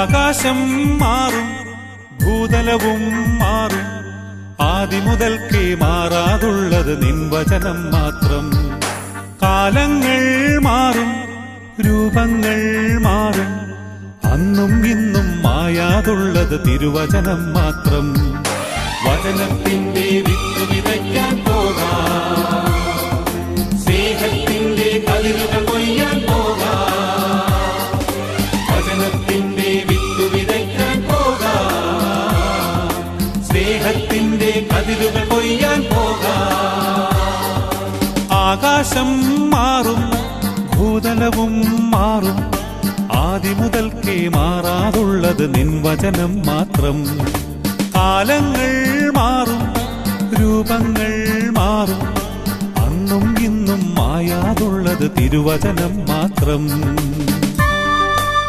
ആകാശം മാറും ഭൂതലവും മാറും. ആദിമുതൽക്കേ മാറാതുള്ളത് നിൻവചനം മാത്രം. കാലങ്ങൾ മാറും രൂപങ്ങൾ മാറും. അന്നും ഇന്നും മായാതുള്ളത് തിരുവചനം മാത്രം. വചനത്തിന്റെ വിത്ത് വിതയ്ക്കാൻ സ്നേഹത്തിന്റെ കൊയ്യാൻ പോകാം. വചനത്തിന്റെ സ്നേഹത്തിന്റെ കതിരുകൾ കൊയ്യാൻ പോകാം. ആകാശം മാറും ഭൂതലവും മാറും. ആദിമുതൽക്കേ മാറാതുള്ളത് നിൻവചനം മാത്രം. കാലങ്ങൾ മാറും രൂപങ്ങൾ മാറും. അന്നും ഇന്നും മായാതുള്ളത് തിരുവചനം മാത്രം.